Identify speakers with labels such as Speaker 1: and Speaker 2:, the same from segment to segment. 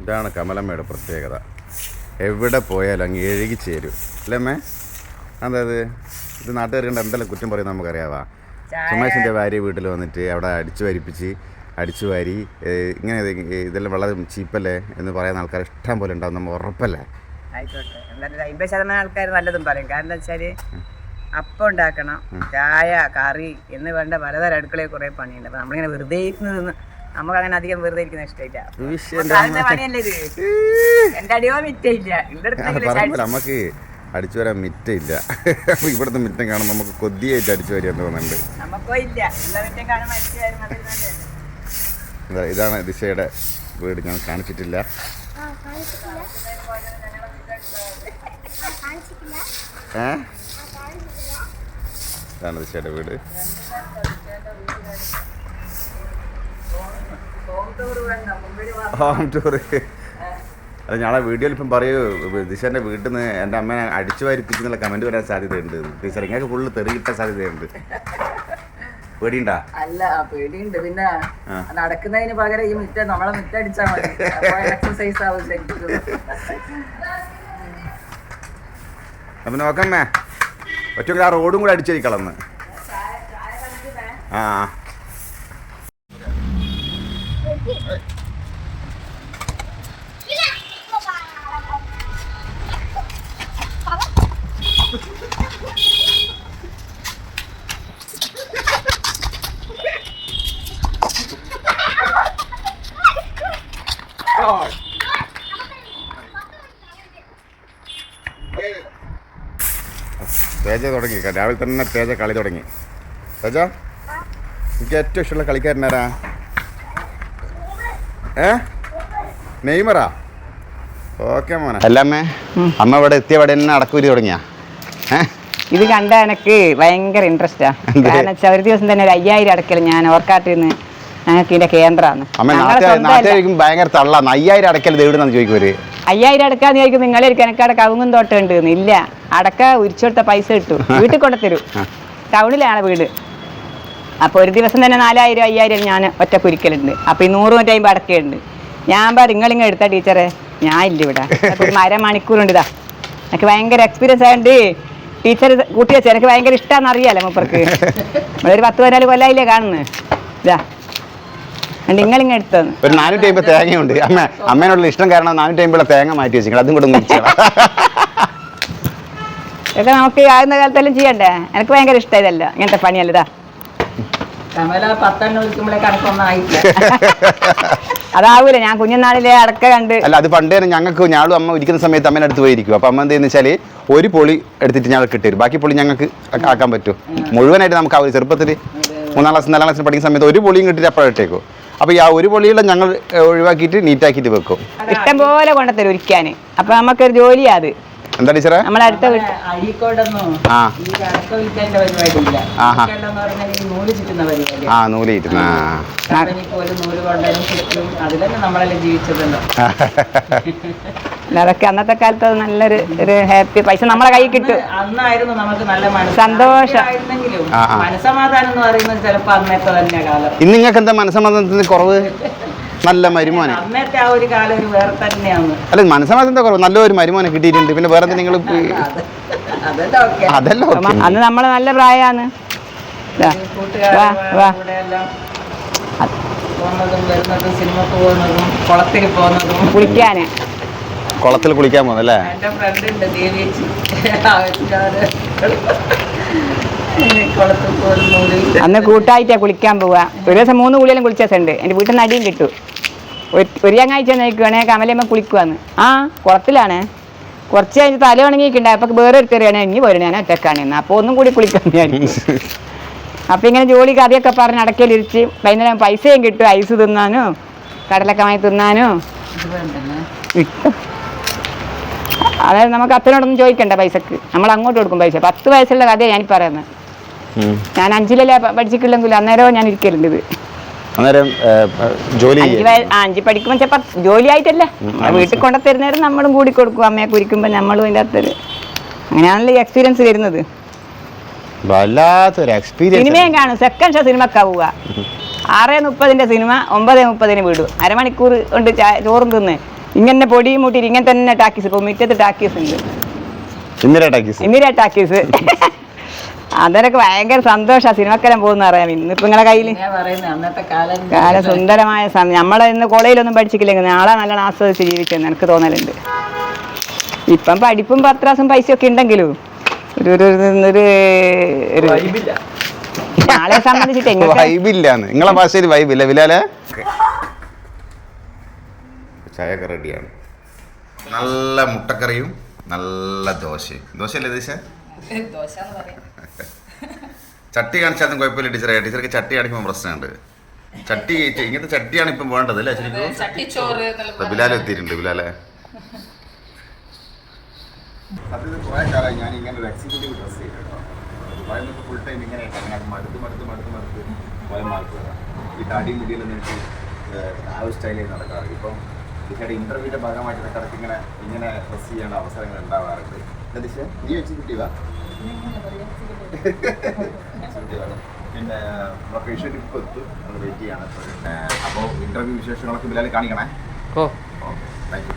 Speaker 1: ഇതാണ് കമലമ്മയുടെ പ്രത്യേകത. എവിടെ പോയാലും അങ്ങ് എഴുകി ചേരും. അല്ലേ അതായത് ഇത് നാട്ടുകാർ കണ്ട് എന്തെല്ലാം കുറ്റം പറയുന്നത് നമുക്കറിയാവാ? സുമേഷിന്റെ ഭാര്യ വീട്ടിൽ വന്നിട്ട് അവിടെ അടിച്ചു വരിപ്പിച്ച് അടിച്ചു വാരി ഇങ്ങനെ ഇതെല്ലാം വളരെ ചീപ്പല്ലേ എന്ന് പറയുന്ന ആൾക്കാർ ഇഷ്ടം പോലെ ഉണ്ടാവും. നമ്മൾ ഉറപ്പല്ലേ?
Speaker 2: ആയിക്കോട്ടെ. അമ്പത് ശതമാനം ആൾക്കാർ നല്ലതും പറയും. കാരണം എന്താ വെച്ചാൽ അപ്പം ഉണ്ടാക്കണം ചായ കറി എന്ന് വേണ്ട പലതരം അടുക്കളയിൽ കുറേ പണിയുണ്ട്. അപ്പൊ നമ്മളിങ്ങനെ വെറുതെ ഇരിക്കുന്നത് നമുക്ക് അങ്ങനെ അധികം വെറുതെ ഇരിക്കുന്ന ഇഷ്ടമില്ല. നമുക്ക്
Speaker 1: അടിച്ചു വരാൻ മിറ്റയില്ല. ഇവിടുത്തെ മിറ്റം കാണുമ്പോൾ നമുക്ക് കൊതിയായിട്ട് അടിച്ചു വരിക തോന്നുന്നുണ്ട്.
Speaker 2: അതിൽ നല്ലതല്ലേ
Speaker 1: ഇതാണ് ദിശയുടെ വീട്. ഞാൻ കാണിച്ചിട്ടില്ല. ഏഹ് ഇതാണ് ദിശയുടെ വീട്. ഹോം ടൂർ അത് ഞങ്ങളെ വീഡിയോയിൽ ഇപ്പം പറയൂ. ദിശേന്റെ വീട്ടിൽ നിന്ന് എന്റെ അമ്മനെ അടിച്ചു വരിപ്പിച്ചെന്നുള്ള കമന്റ് വരാൻ സാധ്യതയുണ്ട്. ടീച്ചർ ഇങ്ങനെ ഫുള്ള് തെറി കിട്ടാൻ സാധ്യതയുണ്ട്. പേടിയുണ്ടാ?
Speaker 2: അല്ല പേടിയുണ്ട്. പിന്നെ. നടക്കുന്നതിന് പകരം ഈ മിറ്റ നമ്മളെ മുറ്റ അടിച്ചാൽ മതി. എക്സസൈസ് ആവും
Speaker 1: അപ്പം നോക്കമ്മേ ഒറ്റ ആ റോഡും കൂടെ അടിച്ചിരിക്കളന്ന് ആ. തേജ തുടങ്ങി. രാവിലെ തന്നെ തേജ കളി തുടങ്ങി. തേജ എനിക്ക് ഏറ്റവും ഇഷ്ടമുള്ള കളിക്കാരനാരാ ഏ? നെയ്മറാ? ഓക്കെ മോനെ. അല്ലമ്മേ അമ്മ ഇവിടെ എത്തിയവിടെ തന്നെ അടക്കൂരി തുടങ്ങിയാ.
Speaker 2: ഇത് കണ്ട എനക്ക് ഭയങ്കര ഇൻട്രസ്റ്റാ
Speaker 1: ആണ്
Speaker 2: കാരണം ഒരു ദിവസം തന്നെ ഒരു അയ്യായിരം അടക്കൽ ഞാൻ ഓർക്കാട്ടിൽ നിന്ന് ഞങ്ങൾക്ക് ഇതിന്റെ കേന്ദ്രമാണ്
Speaker 1: ഭയങ്കര തള്ളാന്ന്. അയ്യായിരം അടക്കൽ എവിടുന്നാന്ന് ചോദിക്കുവര്
Speaker 2: അയ്യായിരം അടക്കാന്ന് ചോദിക്കും നിങ്ങളെ എനിക്കടെ കവുങ്ങും തോട്ടം ഉണ്ട് ഇല്ല. അടക്ക ഉരിച്ചെടുത്ത പൈസ കിട്ടും. വീട്ടിൽ കൊണ്ടുത്തരും. ടൗണിലാണ് വീട്. അപ്പോൾ ഒരു ദിവസം തന്നെ നാലായിരം അയ്യായിരം ഞാൻ ഒറ്റ കുരിക്കലുണ്ട്. അപ്പോൾ ഈ നൂറ് മറ്റേ അടക്കുണ്ട്. ഞാൻ പറ നിങ്ങളിങ്ങനെ എടുത്ത ടീച്ചറെ? ഞാൻ ഇല്ല ഇവിടെ. ഒരു അരമണിക്കൂറുണ്ട് ഇതാ. എനിക്ക് ഭയങ്കര എക്സ്പീരിയൻസ് ആയതുകൊണ്ട് ടീച്ചർ കൂട്ടി വെച്ചാൽ എനിക്ക് ഭയങ്കര ഇഷ്ടമാണെന്ന് അറിയാലോ മൂപ്പർക്ക്. നമ്മളൊരു പത്ത് പതിനാല് കൊല്ലായില്ലേ കാണുന്നത് ഇതാ.
Speaker 1: ഒരു നാനൂറ്റി അമ്പത് തേങ്ങയുണ്ട്. അമ്മ അമ്മേനോടുള്ള ഇഷ്ടം കാരണം നാനൂറ്റി അമ്പത് തേങ്ങ മാറ്റി വെച്ചിട്ടുണ്ട് അതും കൂടെ ഒന്ന്
Speaker 2: ഇതൊക്കെ നമുക്ക് ആകുന്ന കാലത്തെല്ലാം ചെയ്യണ്ടേ? എനിക്ക് ഭയങ്കര ഇഷ്ടം ഇതല്ല. ഇങ്ങനത്തെ പണിയല്ല ഇതാ. കമല പത്തെണ്ണം വിളിക്കുമ്പോഴേ കണക്കൊന്നും ആയില്ല അതാവൂല ഞാൻ കുഞ്ഞുനാളിലെ അടക്ക കണ്ട്.
Speaker 1: അല്ല അത് പണ്ട് തന്നെ ഞങ്ങൾക്ക് ഞാളും അമ്മ ഇരിക്കുന്ന സമയത്ത് അമ്മേനെ അടുത്ത് പോയിരിക്കും. അപ്പം അമ്മ എന്തെന്ന് വെച്ചാൽ ഒരു പൊളി എടുത്തിട്ട് ഞങ്ങൾക്ക് ഇട്ടുതരും ബാക്കി പൊളി ഞങ്ങൾക്ക് ആക്കാൻ പറ്റും. മുഴുവനായിട്ട് നമുക്ക് ആ ഒരു ചെറുപ്പത്തിൽ മൂന്നാം ക്ലാസ് നാലാം ക്ലാസ്സിൽ പഠിക്കുന്ന സമയത്ത് ഒരു പൊളിയും കിട്ടിയിട്ട് അപ്പോഴത്തേക്കും ഇട്ടേക്കും. അപ്പോൾ ഈ ആ ഒരു പൊളിയുള്ള ഞങ്ങൾ ഒഴിവാക്കിയിട്ട് നീറ്റാക്കിയിട്ട് വെക്കും.
Speaker 2: ഇഷ്ടം പോലെ കൊണ്ടുത്തരും ഉരിക്കാന് അപ്പൊ നമുക്കൊരു ജോലിയാ അത്.
Speaker 1: എന്താ ടീച്ചറെ?
Speaker 2: നമ്മളെ അടുത്ത വീട്ടിൽ
Speaker 1: ആ. ആഹാ.
Speaker 3: വിൽക്കേണ്ടെന്ന് പറഞ്ഞാൽ ഈ നൂൽ ചുറ്റുന്ന പരിപാടി
Speaker 1: ആ നൂൽ കിട്ടുന്ന
Speaker 3: കമ്പനിക്ക് ഒരു നൂൽ കൊണ്ടതിന് ചുറ്റും. അതിൽ തന്നെ നമ്മളെല്ലാം ജീവിച്ചതല്ലോ
Speaker 2: അതൊക്കെ അന്നത്തെ കാലത്ത് നല്ലൊരു ഒരു ഹാപ്പി പൈസ നമ്മളെ കൈ കിട്ടും.
Speaker 3: അന്നായിരുന്നു നമുക്ക് നല്ല
Speaker 2: സന്തോഷം.
Speaker 3: മനസമാധാനം എന്ന് പറയുന്നത് ചിലപ്പോ അന്നത്തെ തന്നെ കാലം.
Speaker 1: ഇന്ന് നിങ്ങൾക്ക് എന്താ മനസ്സമാധാനത്തിന് കുറവ്? നല്ല മരുമോനെ. അല്ല മനസ്സമാധാനത്തിന്റെ കുറവ്. നല്ലൊരു മരുമോനെ കിട്ടിയിട്ടുണ്ട്. പിന്നെ വേറെ നിങ്ങൾ
Speaker 3: അതല്ലോ
Speaker 2: അന്ന് നമ്മൾ നല്ല പ്രായമാണ് കുളിക്കാന്.
Speaker 1: കുളത്തിൽ കുളിക്കാൻ പോകുന്നല്ലേ
Speaker 3: എന്റെ
Speaker 2: അന്ന് കൂട്ടായിട്ടാ കുളിക്കാൻ പോവാ. ഒരു ദിവസം മൂന്ന് കുളിയെല്ലാം കുളിച്ചുണ്ട് എന്റെ വീട്ടിൽ നിന്ന് അടിയും കിട്ടും. ഒരു- ചങ്ങാഴ്ച നോക്കുവാണേ കമലമ്മ കുളിക്കുവാന്ന്. ആ കുളത്തിലാണ്. കുറച്ച് കഴിഞ്ഞ് തല ഉണങ്ങിയിട്ടുണ്ടായി അപ്പൊ വേറെ ഒരു കയറിയാണ് ഇനി പോരും ഞാൻ ഒറ്റക്കാണ് അപ്പൊ അപ്പോൾ ഒന്നും കൂടി കുളിക്കാൻ ഞാൻ അപ്പൊ ഇങ്ങനെ ജോലി കഥയൊക്കെ പറഞ്ഞ് അടക്കലിരിച്ച് വൈകുന്നേരം പൈസയും കിട്ടും. ഐസ് തിന്നാനോ കടലൊക്കെ വാങ്ങി തിന്നാനോ. അതായത് നമുക്ക് അച്ഛനോടൊന്നും ചോദിക്കണ്ട പൈസക്ക്. നമ്മൾ അങ്ങോട്ട് കൊടുക്കും പൈസ. പത്ത് വയസ്സുള്ള കഥയാണ് ഞാൻ പറയുന്നത്. ഞാൻ അഞ്ചിലല്ലേ പഠിച്ചിട്ടില്ലെങ്കിൽ അന്നേരം ഞാൻ ഇരിക്കലുണ്ട്
Speaker 1: അന്നേരം ജോലി
Speaker 2: അഞ്ച് പഠിക്കുമ്പോൾ ചിലപ്പോൾ ജോലി ആയിട്ടല്ല വീട്ടിൽ കൊണ്ടു തരുന്നേരം നമ്മളും കൂടി കൊടുക്കും അമ്മയെ കുരിക്കുമ്പോൾ നമ്മളും അതിന്റെ അകത്തൊരു അങ്ങനെയാണല്ലോ ഈ എക്സ്പീരിയൻസ് വരുന്നത്.
Speaker 1: വല്ലാത്തൊരു എക്സ്പീരിയൻസ്
Speaker 2: സിനിമയും കാണും. സെക്കൻഡ് ഷോ സിനിമ പോവുക. ആറ് മുപ്പതിന്റെ സിനിമ ഒമ്പത് മുപ്പതിന് വിടും. അരമണിക്കൂർ കൊണ്ട് ചോറും തിന്ന്. ഇങ്ങനെ പൊടി മൂട്ടിട്ട് ഇങ്ങനെ തന്നെ ടാക്കീസ് ഇപ്പോൾ മുറ്റത്ത് ടാക്കീസ് ഉണ്ട്.
Speaker 1: ഇന്ദിര ടാക്കീസ്.
Speaker 2: ഇന്ദിര ടാക്കീസ്. അതൊക്കെ ഭയങ്കര സന്തോഷമാണ് സിനിമക്കെല്ലാം പോകുന്ന അറിയാം ഇന്നിപ്പോ നിങ്ങളെ കയ്യിൽ
Speaker 3: ഞാൻ പറയുന്നത് അന്നത്തെ കാലം
Speaker 2: കാല സുന്ദരമായ സമയം നമ്മളെ ഇന്ന് കോളേജിലൊന്നും പഠിച്ചിട്ടില്ലെങ്കിൽ നാളെ നല്ലോണം ആസ്വദിച്ച് ജീവിക്കുന്നു എനിക്ക് തോന്നലുണ്ട്. ഇപ്പം പഠിപ്പും പത്രാസും പൈസ ഒക്കെ ഉണ്ടെങ്കിലും? ഒരു ഒരു ഒരു- നാളെ സംബന്ധിച്ചിട്ട് എങ്ങനെ
Speaker 1: വൈബില്ലാന്ന്. നിങ്ങളെ ഭാഷയിൽ വൈബില്ല. ബിലാലെ? ചായയൊക്കെ റെഡിയാണ്. നല്ല മുട്ടക്കറിയും നല്ല ദോശയും. ദോശയല്ലേ ദോശ
Speaker 3: ദോശ എന്ന് പറയും.
Speaker 1: ചട്ടി കാണിച്ചാലും കുഴപ്പമില്ല ടീച്ചറെ. ടീച്ചർക്ക് ചട്ടി കാണിക്കുമ്പോൾ പ്രശ്നമുണ്ട്. ചട്ടി ഇങ്ങനത്തെ ചട്ടിയാണ് ഇപ്പം വേണ്ടത് അല്ലേ? ശരിക്കും ബിലാൽ എത്തിയിട്ടുണ്ട് ബിലാലെ. ഞാൻ ഇങ്ങനെ ഒരു എക്സിക്യൂട്ടീവ് ഡ്രസ്സ് ചെയ്തിട്ടോ. ദുബായിലൊക്കെ ഫുൾ ടൈം ഇങ്ങനെ അങ്ങനെ മടുത്ത് മടുത്ത് മടുത്ത് മടുത്ത് പോയ മാർക്ക് ഈ താടി ആ ഒരു സ്റ്റൈലിൽ നടക്കാറ്. ഇപ്പം ഇതിന്റെ ഇന്റർവ്യൂവിന്റെ ഭാഗമായിട്ട് ഇങ്ങനെ ഇങ്ങനെ ഡ്രസ് ചെയ്യേണ്ട അവസരങ്ങൾ ഉണ്ടാവാറുണ്ട്. ദിശ? നീ എക്സിക്യൂട്ടീവാ പിന്നെ നമ്മുടെ പേഷ്യൻ്റ് ഇപ്പോൾ എത്തും നമ്മൾ വെയിറ്റ് ചെയ്യാണ് അപ്പോൾ ഇന്റർവ്യൂ വിശേഷങ്ങളൊക്കെ ബിലാൽ കാണിക്കണേ
Speaker 3: ഓ
Speaker 1: ಓಕೆ ಥ್ಯಾಂಕ್ ಯು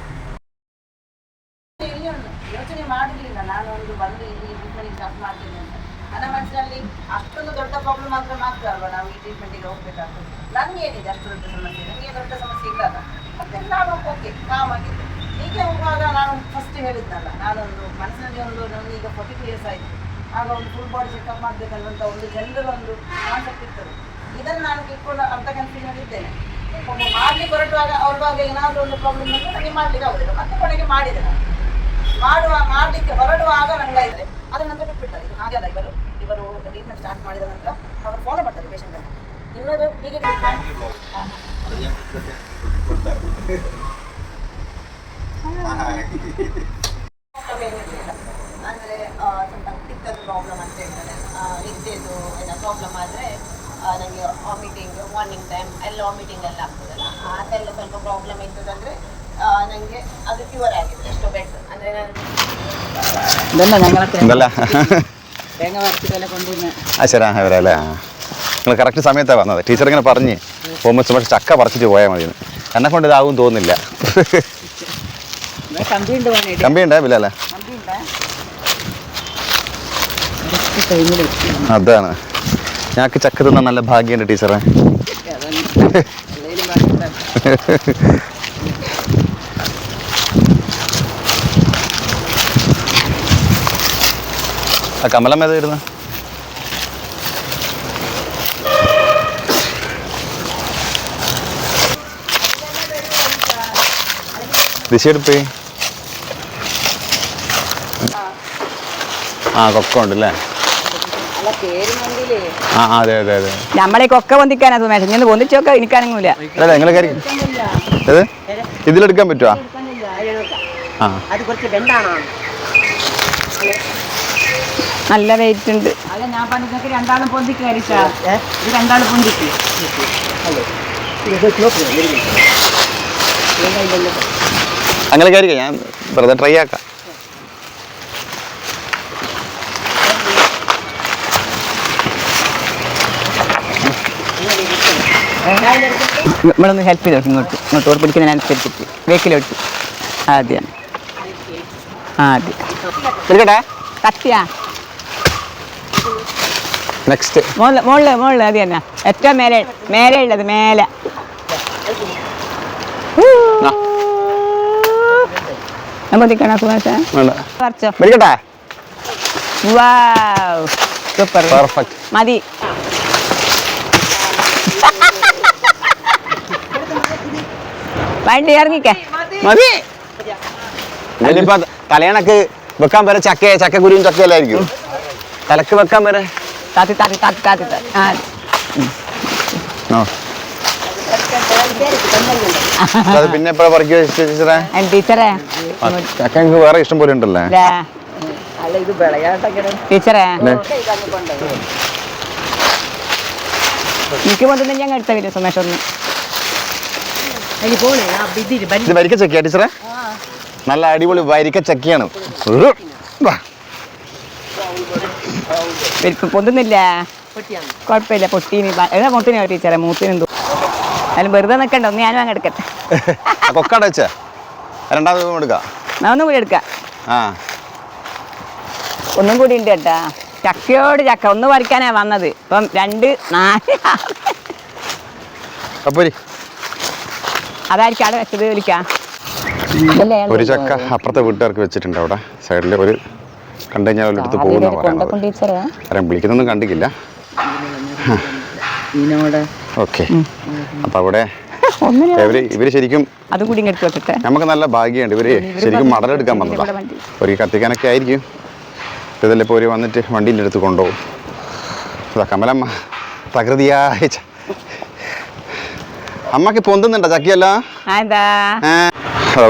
Speaker 4: ಯೋಚನೆ ಮಾಡಲಿಲ್ಲ ನಾನು ಒಂದು ಬಂದು ಇಲ್ಲಿ ಟ್ರೀಟ್ಮೆಂಟ್ ಸ್ಟಾರ್ಟ್ ಮಾಡ್ತೀನಿ ಅಂತ ನನ್ನ ಮನಸ್ಸಿನಲ್ಲಿ ಅಷ್ಟೊಂದು ದೊಡ್ಡ ಪ್ರಾಬ್ಲಮ್ ಮಾತ್ರ ಮಾತ್ರ ಅಲ್ವಾ ನಾವು ಈ ಟ್ರೀಟ್ಮೆಂಟಿಗೆ ಹೋಗ್ಬೇಕಾಗ್ತದೆ ನನಗೆ ಏನಿದೆ ಅಷ್ಟು ದೊಡ್ಡ ಸಮಸ್ಯೆ ನನಗೆ ದೊಡ್ಡ ಸಮಸ್ಯೆ ಇಲ್ಲ ಅಲ್ಲ ಮತ್ತೆ ನಾನು ಓಕೆ ಕಾಮ್ ಆಗಿದ್ದೆ ಹೀಗೆ ಹೋಗುವಾಗ ನಾನು ಫಸ್ಟ್ ಹೇಳಿದ್ನಲ್ಲ ನಾನೊಂದು ಮನಸ್ಸಿನಲ್ಲಿ ಒಂದು ನನಗೆ ಈಗ ಫಾರ್ಟಿ ಟು ಇಯರ್ಸ್ ಆಯಿತು ಆಗ ಒಂದು ಫುಲ್ ಬಾಡಿ ಚೆಕಪ್ ಮಾಡಬೇಕನ್ನುವಂಥ ಒಂದು ಜನರಲ್ ಒಂದು ಕಾನ್ಸೆಪ್ಟ್ ಇರ್ತದೆ ಇದನ್ನು ನಾನು ಕಿತ್ಕೊಂಡು ಅರ್ಧ ಕನ್ಫ್ಯೂಷನ್ ಇದ್ದೇನೆ ಒಬ್ಬ ಮಾಡಲಿ ಹೊರಟುವಾಗ ಹೊರಡುವಾಗ ಏನಾದರೂ ಒಂದು ಪ್ರಾಬ್ಲಮ್ ಬಂದರೆ ನನಗೆ ಮಾಡಲಿಕ್ಕೆ ಆಗುದಿಲ್ಲ. ಮತ್ತೆ ಕೊನೆಗೆ ಮಾಡಿದೆ ನಾನು. ಮಾಡುವ, ಮಾಡಲಿಕ್ಕೆ ಹೊರಡುವಾಗ ನನಗೆ ಇದ್ದರೆ ಅದರ ನಂತರ ಬಿಟ್ಬಿಡ್ತಾರೆ ಇದು ಹಾಗೆ ಅಲ್ಲ, ಇವರು ಇವರು ಟ್ರೀಟ್ಮೆಂಟ್ ಸ್ಟಾರ್ಟ್ ಮಾಡಿದ ನಂತರ ಅವರು ಫಾಲೋ ಮಾಡ್ತಾರೆ ಪೇಷಂಟ್ ಇನ್ನೊಂದು ಹೀಗೆ ಅಂದರೆ ಪ್ರಾಬ್ಲಮ್ ಆದರೆ ನನಗೆ ವಾಮಿಟಿಂಗ್ ಮಾರ್ನಿಂಗ್ ಟೈಮ್ ಎಲ್ಲ ವಾಮಿಟಿಂಗ್ ಎಲ್ಲ ಆಗ್ತದಲ್ಲ ಅದೆಲ್ಲ ಸ್ವಲ್ಪ ಪ್ರಾಬ್ಲಮ್ ಇರ್ತದಂದರೆ ನನಗೆ ಅದು ಕ್ಯೂರ್ ಆಗಿದೆ ಎಷ್ಟೋ ಬೆಟ್ ಅಂದರೆ ನಾನು
Speaker 3: ഇതന്നെ ഞങ്ങളൊക്കെ
Speaker 1: എന്തല്ല
Speaker 3: തേങ്ങ വറുത്തിട്ടെല്ലാം കൊണ്ടുവന്ന്
Speaker 1: ആ ശരി അവരല്ലേ നിങ്ങൾ കറക്റ്റ് സമയത്താണ് വന്നത് ടീച്ചർ ഇങ്ങനെ പറഞ്ഞ് പോകുമ്പോൾ പക്ഷേ ചക്ക പറിച്ചിട്ട് പോയാൽ മതി എന്നെ കൊണ്ട് ഇതാവും തോന്നുന്നില്ല
Speaker 3: കമ്പി ഉണ്ട് വേണേ
Speaker 1: കമ്പി ഉണ്ടേ ബില്ലല്ലേ
Speaker 3: ടൈമിൽ
Speaker 1: അതാണ് ഞങ്ങൾക്ക് ചക്ക തിന്നാൻ നല്ല ഭാഗ്യമുണ്ട് ടീച്ചറെ. ആ കമലം ഏതായിരുന്നു ദിശയെടുപ്പേ ആ കൊക്ക ഉണ്ടല്ലേ
Speaker 4: അല്ല പേര് മന്തിയിലേ
Speaker 1: ആ ആ, അതെ അതെ അതെ.
Speaker 2: നമ്മളെ പൊന്തിക്കാനാ സുമേഷ് ഇങ്ങനെ പൊന്തിച്ചൊക്കെ എനിക്കനങ്ങൂല
Speaker 1: അല്ല നിങ്ങൾ ഏത്? ഇതിലെടുക്കാൻ പറ്റുമോ ആ.
Speaker 4: അത് കുറച്ച് ബെണ്ടാണോ
Speaker 2: നല്ല വെയിറ്റ് ഉണ്ട്.
Speaker 3: അല്ല ഞാൻ രണ്ടാളും രണ്ടാളും പൊന്തിക്ക്
Speaker 1: അങ്ങനെ കാര്യം ഞാൻ വെറുതെ ട്രൈ ആക്കാം.
Speaker 2: നമ്മളൊന്ന് ഹെൽപ്പ് ചെയ്തോ? ഇങ്ങോട്ട് ഇങ്ങോട്ട് ഓർ പിടിക്കുന്നതിനനുസരിച്ചിട്ട് വേക്കിലോട്ട് ആദ്യം. ആദ്യം.
Speaker 1: എടുക്കട്ടെ?
Speaker 2: കത്തിയാ?
Speaker 1: നെക്സ്റ്റ്
Speaker 2: മുകളിൽ മുകളിൽ മുകളിൽ അത് തന്നെ. ഏറ്റവും മേലെ മേലെ ഉള്ളത് മേലെ. മതി. വണ്ടി ഇറങ്ങിക്കേ.
Speaker 1: മതി. ഇനിയിപ്പോ തലയണക്ക് വെക്കാൻ വരെ ചക്ക ചക്കക്കുരിയും ചക്കയല്ലായിരിക്കും തലക്ക് വെക്കാൻ വരെ.
Speaker 2: താത്തി താത്തി താത്തി താത്തി താത്തി. ആ.
Speaker 1: ആ. പിന്നെ ടീച്ചറെ? വേറെ ഇഷ്ടം പോലെ ഉണ്ടല്ലേ?
Speaker 2: ടീച്ചറേ. എനിക്ക് കൊണ്ടുവന്ന് ഞാൻ എടുത്ത വരും സുമേഷ് ഒന്ന്.
Speaker 1: ഇത് വരിക്ക ചക്കിയാ ടീച്ചറെ? നല്ല അടിപൊളി വരിക്ക ചക്കിയാണ്.
Speaker 2: പൊന്തുന്നില്ല? കുഴപ്പമില്ല പൊട്ടീന്. ഏതാ പൊട്ടിനോ ടീച്ചറെ. മൂത്തിന് എന്തോ എന്നാലും വെറുതെ നിൽക്കണ്ട ഒന്ന് ഞാനും അങ്ങ് എടുക്കട്ടെ.
Speaker 1: കൊക്കാട വെച്ചാ? രണ്ടാമത് എടുക്കാം?
Speaker 2: ഒന്നും കൂടി എടുക്കാം.
Speaker 1: ആ.
Speaker 2: ഒന്നും കൂടി ഉണ്ട് കേട്ടാ. ചക്കയോട് ചക്ക. ഒന്ന് പറിക്കാനാ വന്നത്. ഇപ്പം രണ്ട് നാല്.
Speaker 1: അപ്പൊരി
Speaker 2: അതായിരിക്കും അവിടെ വെച്ചത് വിളിക്കാം
Speaker 1: ഒരു ചക്ക അപ്പുറത്തെ വീട്ടുകാർക്ക് വെച്ചിട്ടുണ്ട് അവിടെ. സൈഡിൽ ഒരു കണ്ടു കഴിഞ്ഞാൽ അവരുടെ അടുത്ത് പോകുന്ന പറയുന്നത്. ആരും വിളിക്കുന്നൊന്നും കണ്ടിക്കില്ല
Speaker 3: ഇതിനോട്
Speaker 1: ഓക്കെ. അപ്പം അവിടെ ഇവർ ഇവർ ശരിക്കും
Speaker 2: അതും കൂടി ഇങ്ങോട്ട് വെക്കട്ടെ
Speaker 1: നമുക്ക് നല്ല ഭാഗ്യമുണ്ട്. ഇവർ ശരിക്കും മടലെടുക്കാൻ വന്നതാ. ഒരു കത്തിക്കാനൊക്കെ ആയിരിക്കും. ഇതല്ലേ ഇപ്പോൾ ഒരു വന്നിട്ട് വണ്ടീന്റെ അടുത്ത് കൊണ്ടുപോകും. ഇതാ കമലമ്മ പ്രകൃതിയായ അമ്മയ്ക്ക് പൊന്തുന്നുണ്ടോ ചക്കിയല്ല?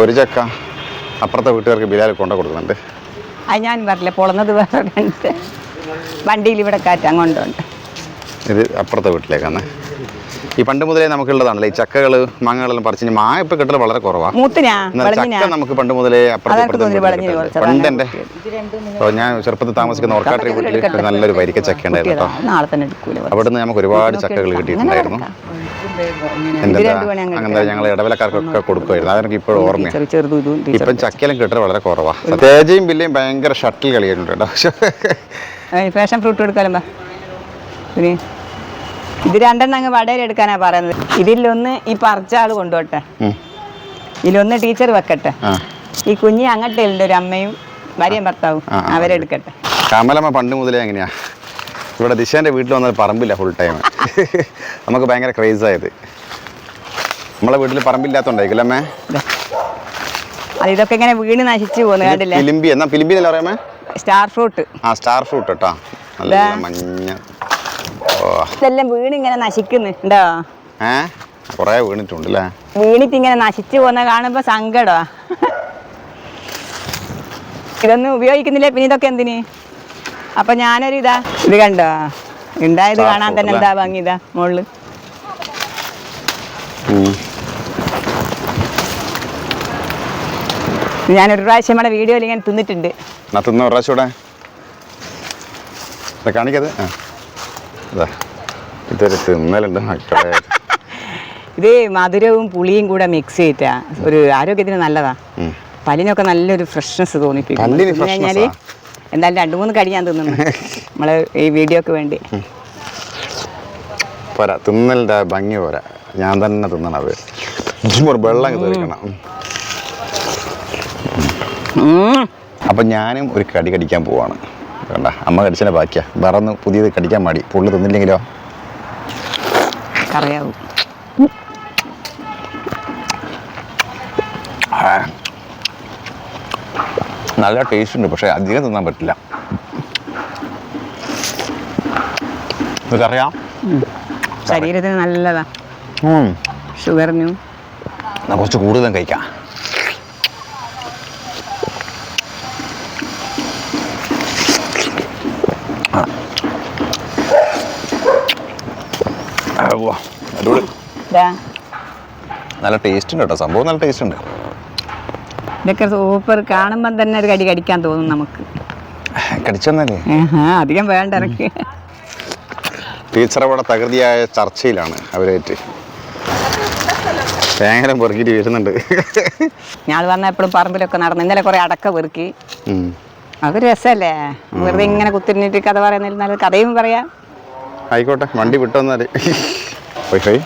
Speaker 1: ഒരു ചക്ക. അപ്പുറത്തെ വീട്ടുകാർക്ക് ബിലാൽ കൊണ്ടു കൊടുക്കുന്നുണ്ട്.
Speaker 2: അത് ഞാൻ പറഞ്ഞില്ല പൊളന്നത് വേറെ വണ്ടിയിൽ ഇവിടെ കാറ്റാൻ കൊണ്ടുണ്ട്
Speaker 1: ഇത് അപ്പുറത്തെ വീട്ടിലേക്കാണ്. ഈ പണ്ട് മുതലേ നമുക്കുള്ളതാണല്ലോ? ഈ ചക്കകൾ മാങ്ങകളെല്ലാം പറിച്ച് മായ മാങ്ങ ഇപ്പം കിട്ടൽ വളരെ കുറവാണ് ചക്ക നമുക്ക് പണ്ട് മുതലേ അപ്പുറത്തെ
Speaker 2: അതെനിക്ക്
Speaker 1: ഇപ്പുറത്തെ
Speaker 2: തോന്നി
Speaker 1: വീട്ടിലൊക്കെ
Speaker 2: വിളഞ്ഞിന്
Speaker 1: കിട്ടുന്നുണ്ട്. പണ്ട് എന്റെ ഞാൻ ചെറുപ്പത്തിൽ താമസിക്കുന്ന ഓർക്കാട്ടി വീട്ടിൽ നല്ലൊരു വരിക്ക ചക്ക ഉണ്ടായിരുന്നു കേട്ടോ. അവിടുന്ന് നമുക്ക് ഒരുപാട് ചക്കകൾ കിട്ടിയിട്ടുണ്ടായിരുന്നു.
Speaker 2: അങ്ങനെ
Speaker 1: ഞങ്ങൾ ഇടവലക്കാർക്കൊക്കെ കൊടുക്കുമായിരുന്നു. അതെനിക്ക് ഇപ്പോഴും
Speaker 2: ഓർമ്മ
Speaker 1: ഇപ്പൊ ചക്കയിലും കിട്ടൽ വളരെ കുറവാണ് തേജയും ബില്ലയും ഭയങ്കര ഷട്ടിൽ കളിയായിട്ടുണ്ട് കേട്ടോ.
Speaker 2: ഫാഷൻ ഫ്രൂട്ട് കൊടുക്കാലും ഇത് രണ്ടെണ്ണം അങ്ങ് വടയിൽ എടുക്കാനാ പറയുന്നത്. ഇതിലൊന്ന് ഈ പറിച്ച ആൾ കൊണ്ടുപോട്ടെ. ഇതിലൊന്ന് ടീച്ചർ വെക്കട്ടെ. ഈ കുഞ്ഞി അങ്ങോട്ടുണ്ട് ഒരു അമ്മയും ഭാര്യയും ഭർത്താവും. അവരെടുക്കട്ടെ.
Speaker 1: കമലമ്മ പണ്ട് മുതലേ എങ്ങനെയാ? ഇവിടെ ദിശാന്റെ വീട്ടിൽ വന്നത് പറമ്പില്ല ഫുൾ ടൈം നമുക്ക് ഭയങ്കര ക്രേസായത് നമ്മളെ വീട്ടിൽ പറമ്പില്ലാത്തോണ്ടായിരിക്കും അമ്മേ?
Speaker 2: ഇതൊക്കെ ഇങ്ങനെ വീണ് നശിച്ചു പോകുന്നു കണ്ടില്ലേ?
Speaker 1: ഫിലിമ്പി എന്നാ ഫിലിമ്പി എന്നല്ല പറയാമേ
Speaker 2: സ്റ്റാർ ഫ്രൂട്ട്.
Speaker 1: ആ സ്റ്റാർ ഫ്രൂട്ട് കേട്ടോ. നല്ല മഞ്ഞ
Speaker 2: ഇതെല്ലാം വീണ് ഇങ്ങനെ നശിക്കുന്നു ഉണ്ടോ
Speaker 1: കുറേ വീണിട്ടുണ്ട് അല്ലേ
Speaker 2: വീണിട്ട് ഇങ്ങനെ നശിച്ചു പോകുന്ന കാണുമ്പോ സങ്കടമാ ഇതൊന്നും ഉപയോഗിക്കുന്നില്ല? പിന്നെ ഇതൊക്കെ എന്തിന്? അപ്പൊ ഞാനൊരു ഇതാ ഇത് കണ്ടോ? ഉണ്ടായത് കാണാൻ തന്നെ എന്താ ഭംഗി ഇതാ മുകളിൽ
Speaker 1: ഞാൻ
Speaker 2: ഒരു പ്രാവശ്യം നമ്മുടെ വീഡിയോയിൽ ഇങ്ങനെ തിന്നിട്ടുണ്ട്.
Speaker 1: തിന്ന ഒരു പ്രാവശ്യം ഇവിടെ. കാണിക്കത്? ആ. ഇതൊരു തിന്നലുണ്ട്. മക്കളെ
Speaker 2: ഇത് മധുരവും പുളിയും കൂടെ മിക്സ് ചെയ്തിട്ടാ. ഒരു ആരോഗ്യത്തിന് നല്ലതാ.
Speaker 1: പലിനൊക്കെ
Speaker 2: പല്ലിനൊക്കെ നല്ലൊരു ഫ്രഷ്നെസ് തോന്നിപ്പിക്കും. തിന്ന്
Speaker 1: കഴിഞ്ഞാൽ
Speaker 2: എന്തായാലും രണ്ടു മൂന്ന് കടി ഞാൻ തിന്നുന്നു. നമ്മൾ ഈ വീഡിയോക്ക് വേണ്ടി.
Speaker 1: പോരാ തിന്നലിന്റെ ഭംഗി പോരാ. ഞാൻ തന്നെ തിന്നണത് വെള്ളം തീർക്കണം. അപ്പം ഞാനും ഒരു കടി കടിക്കാൻ പോവാണ്. കണ്ട അമ്മ കടിച്ചതിന്റെ ബാക്കിയാ. വേറൊന്ന് പുതിയത് കടിക്കാൻ മാടി പുള്ളി തിന്നില്ലെങ്കിലോ?
Speaker 2: കറിയാവും.
Speaker 1: ആ. നല്ല ടേസ്റ്റ് ഉണ്ട് പക്ഷേ അധികം തിന്നാൻ പറ്റില്ല. നിനക്കറിയാം
Speaker 2: ശരീരത്തിന് നല്ലതാ. ഷുഗറിനും
Speaker 1: കുറച്ച് കൂടുതലും കഴിക്കാം. അടിപൊളി. നല്ല ടേസ്റ്റ് ഉണ്ട് കേട്ടോ. സംഭവം നല്ല ടേസ്റ്റ് ഉണ്ട്.
Speaker 2: ഇതൊക്കെ സൂപ്പർ കാണുമ്പോൾ തന്നെ ഒരു കടി കടിക്കാൻ തോന്നും നമുക്ക്. കടിച്ചെന്നല്ലേ? അധികം വേണ്ട ഇറക്കി.
Speaker 1: ടീച്ചർ അവിടെ തകൃതിയായ ചർച്ചയിലാണ് അവരായിട്ട്. ഭയങ്കര പെറുക്കിട്ട് വരുന്നുണ്ട്.
Speaker 2: ഞാൻ വന്ന എപ്പോഴും പറമ്പിലൊക്കെ നടന്നു ഇന്നലെ കുറെ അടക്ക പെറുക്കി.
Speaker 1: ഉം.
Speaker 2: അത് രസമല്ലേ വെറുതെ ഇങ്ങനെ കുത്തിരിഞ്ഞിട്ട് കഥ പറയുന്നതിൽ നല്ല കഥയും പറയാം.
Speaker 1: ആയിക്കോട്ടെ വണ്ടി വിട്ടുവന്നാൽ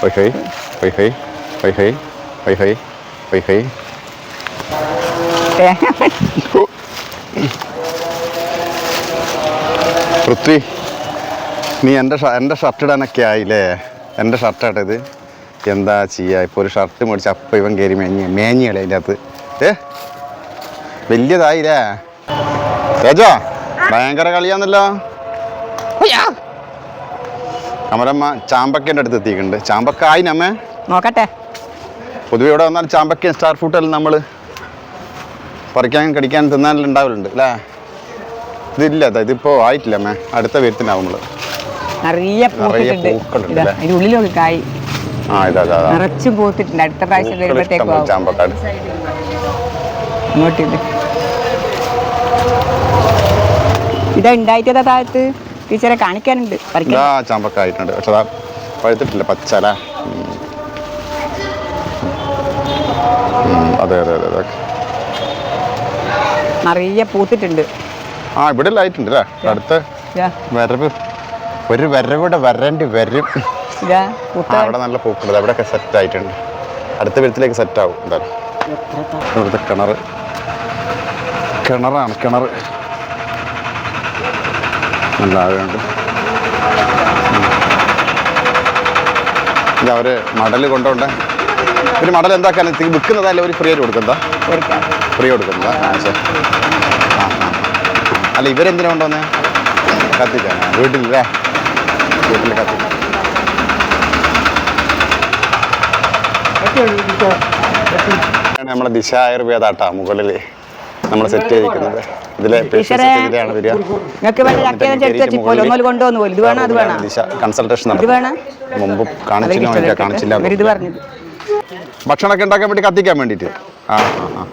Speaker 1: Hoi hoi. Hoi hoi. Hoi hoi. Prithvi നീ എന്റെ എന്റെ ഷർട്ട് ഇടാനൊക്കെ ആയില്ലേ എന്റെ ഷർട്ടായിട്ട് ഇത് എന്താ ചെയ്യുക ഇപ്പോൾ ഒരു ഷർട്ട് മേടിച്ച് അപ്പം ഇവൻ കയറി മേഞ്ഞ് മേഞ്ഞിയല്ലേ അതിന്റെ അകത്ത് ഏ വലിയതായില്ലേ തേജോ ഭയങ്കര കളിയാന്നല്ലോ അമരമ്മ ചാമ്പക്കേന്റെ അടുത്ത് എത്തിയിട്ടുണ്ട്. ചാമ്പക്ക ആയിനമ്മേ
Speaker 2: നോക്കട്ടെ.
Speaker 1: പൊതുവെ ഇവിടെ വന്നാൽ ചാമ്പക്കയും സ്റ്റാർ ഫ്രൂട്ടെല്ലാം നമ്മൾ പറിക്കാൻ കടിക്കാൻ തിന്നാനെല്ലാം ഉണ്ടാവലുണ്ട് അല്ലേ? ഇതില്ല ഇതിപ്പോ ഇതിപ്പോൾ ആയിട്ടില്ല അമ്മേ. അടുത്ത വരുത്തിനാവും നമ്മൾ
Speaker 2: നിറയെ
Speaker 1: പൂക്കളുണ്ട്
Speaker 2: ഇതാ ഉള്ളിലൊക്കെ കായ്.
Speaker 1: ആ.
Speaker 2: നിറച്ചും പൂത്തിട്ടുണ്ട്. അടുത്ത പ്രാവശ്യം
Speaker 1: പൂക്കൾ
Speaker 2: വരുമ്പോഴത്തേക്കും
Speaker 1: ഇഷ്ടംപോലെ
Speaker 2: ആവും.
Speaker 1: ചാമ്പക്കാട്.
Speaker 2: ഇങ്ങോട്ടില്ല ഇതാ ഉണ്ടായിട്ടതാ താഴത്ത്. ടീച്ചറെ കാണിക്കാനുണ്ട്. പറിക്കാൻ
Speaker 1: ഇതാ ചാമ്പക്ക ആയിട്ടുണ്ട്. പക്ഷെ അതാ പഴുത്തിട്ടില്ല പച്ചല. അതെ അതെ അതെ അതെ.
Speaker 2: നിറയെ പൂത്തിട്ടുണ്ട്.
Speaker 1: ആ ഇവിടെ ഉണ്ട് അല്ലേ അടുത്ത വരവ്. ഒരു വരവിടെ വരേണ്ടി വരും. അവിടെ നല്ല പൂക്കുണ്ട് അവിടെയൊക്കെ സെറ്റ് ആയിട്ടുണ്ട്. അടുത്ത വീട്ടിലേക്ക് സെറ്റ് ആവും. എന്തായാലും. ഇവിടുത്തെ കിണർ കിണറാണ് കിണർ നല്ല ആഴമുണ്ട് ഇത് അവർ മടൽ കൊണ്ടോണ്ടേ. ഒരു മടൽ എന്താക്കാൻ വിൽക്കുന്നതല്ല ഒരു ഫ്രീ ആയിട്ട് കൊടുക്കുന്നതാ? ഫ്രീ കൊടുക്കുന്നതാ? ആ ശരി. ആ ആ അല്ല ഇവരെന്തിനാ കൊണ്ടുവന്നേ? കത്തിക്കാൻ വീട്ടിലല്ലേ? വീട്ടിൽ കത്തിക്കാൻ നമ്മളെ ദിശ ആയുർവേദാട്ടാ മുകളിൽ നമ്മൾ സെറ്റ് ചെയ്തിരിക്കുന്നത്. ഭക്ഷണമൊക്കെ ഉണ്ടാക്കാൻ വേണ്ടി കത്തിക്കാൻ വേണ്ടിട്ട് ആ ആ ആ.